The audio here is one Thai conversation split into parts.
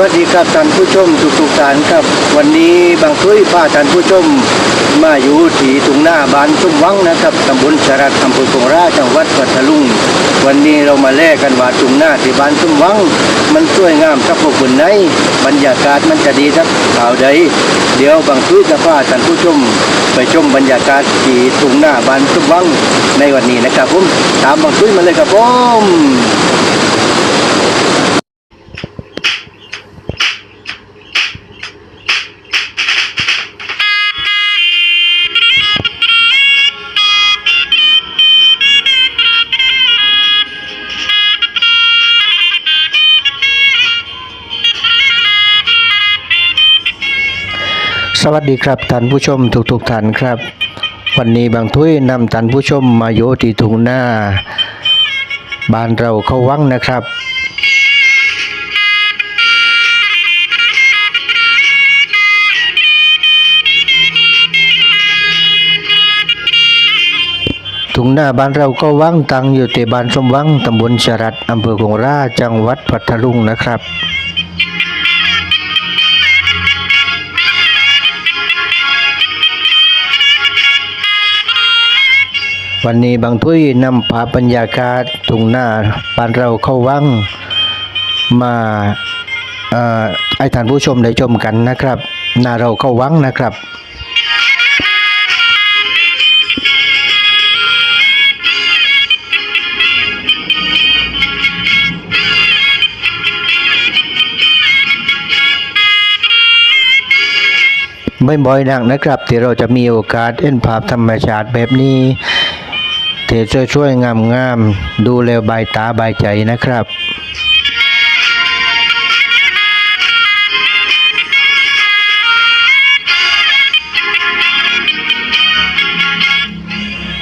วัสดีครับท่านผู้ชมทุกทุกท่านครับ วันนี้บางทุยพาท่านผู้ชม มาอยู่ที่ตรงหน้าบ้านทุ่มวังนะครับตำบลชรัดอำเภอคงราจังหวัดพัทลุงวันนี้เรามาแลกกันว่าตรงหน้าที่บ้านทุ่มวัง มันสวยงามสักพวกคนไหนบรรยากาศมันจะดีสักข่าวใดเดี๋ยวบางทุยจะพาท่านผู้ชม ไปชมบรรยากาศที่ตรงหน้าบ้านทุ่มวังในวันนี้นะครับผมตามบางทุยมาเลยครับผม สวัสดีครับท่านผู้ชมทุกๆท่านครับ วันนี้บางทุยนำท่านผู้ชมมาโยที่ทุงหน้า บ้านเราเขาวังนะครับ ทุงหน้าบ้านเราก็วังตั้งอยู่ที่บ้านสมวังตำบลชรัดอำเภอคงราจังหวัดพัทลุงนะครับ วันนี้บางทุยนำภาพบรรยากาศทุ่งหน้าบ้านเราเข้าวังมาอ่อให้ท่านผู้ชมได้ชมกันนะครับหน้าเราเข้าวังนะครับไม่บ่อยนักนะครับ ที่เราจะมีโอกาสเห็นภาพธรรมชาติแบบนี้ เทช่วยๆงามๆดูแล้วใบายตาใบายใจนะครับ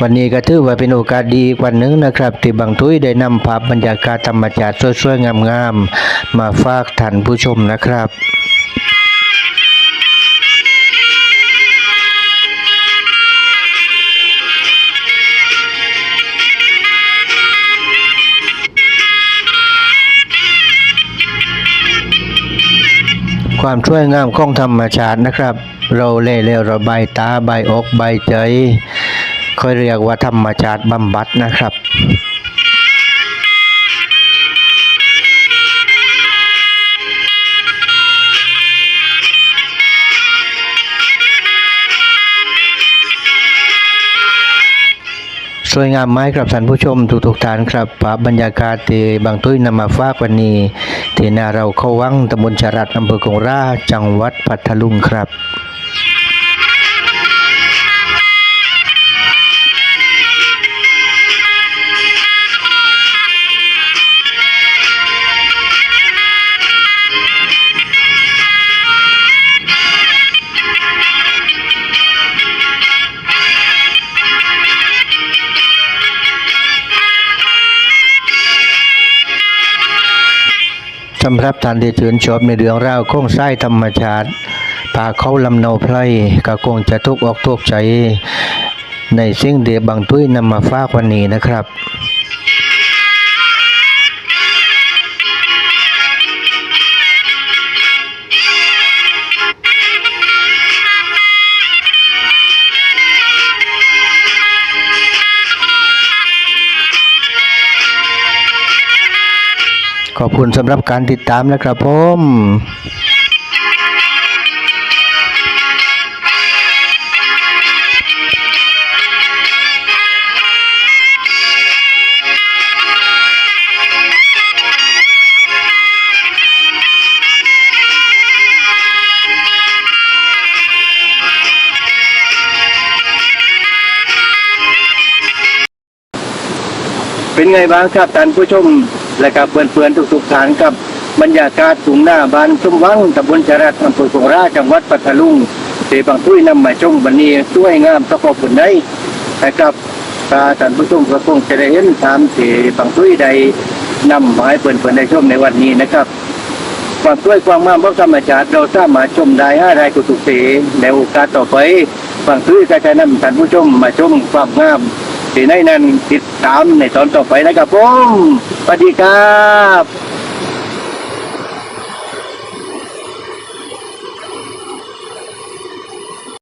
วันนี้ก็ถือว่าเป็นโอกาสดีกวันหนึ่งนะครับ ที่บางทุยได้นำภาพบรรยากาศธรรมชาติสวยๆงามๆมาฝากท่านผู้ชมนะครับ ความช่วยงามของธรรมชาตินะครับ เราเล่เล่ระบายตาใบอกใบใจค่อยเรียกว่าธรรมชาติบำบัดนะครับสวยงามไหมครับท่านผู้ชมทุกๆท่านครับภาพบรรยากาศที่บางตุ้ยนำมาฝากวันนี้ ที่หน้าเราเข้าวังตำบลชารัดอำเภอกงราจังหวัดพัทลุงครับ สำหรับท่านที่ชื่นชอบในเรื่องราวของไส้ธรรมชาติพาเขาลำเนาไพรก็คงจะทุกข์อกทุกข์ใจ ในสิ่งเดียบางตุ้ยนำมาฝากวันนี้นะครับ ขอบคุณสำหรับการติดตามนะครับผม เป็นไงบ้างครับท่านผู้ชมและกับเพื่อนๆทุกๆท่านกับบรรยากาศสูงหน้าบ้านชุมวังตำบลจรัสอำเภอคงราจังหวัดปัตตาลุงที่บางทุยนำมาชมวันนี้สวยงามตะขอบผลได้นะครับตาท่านผู้ชมก็คงจะได้เห็นตามที่บางทุยได้นำหมาให้เพื่อนๆได้ชมในวันนี้นะครับความสวยความงามของธรรมชาติเราสามารถชมได้ห้าได้กุตุเสในโอกาสต่อไปบางทุยก็จะนำท่านผู้ชมมาชมความงาม ที่ในนั้นติดตามในตอนต่อไปนะครับผมสวัสดีครับ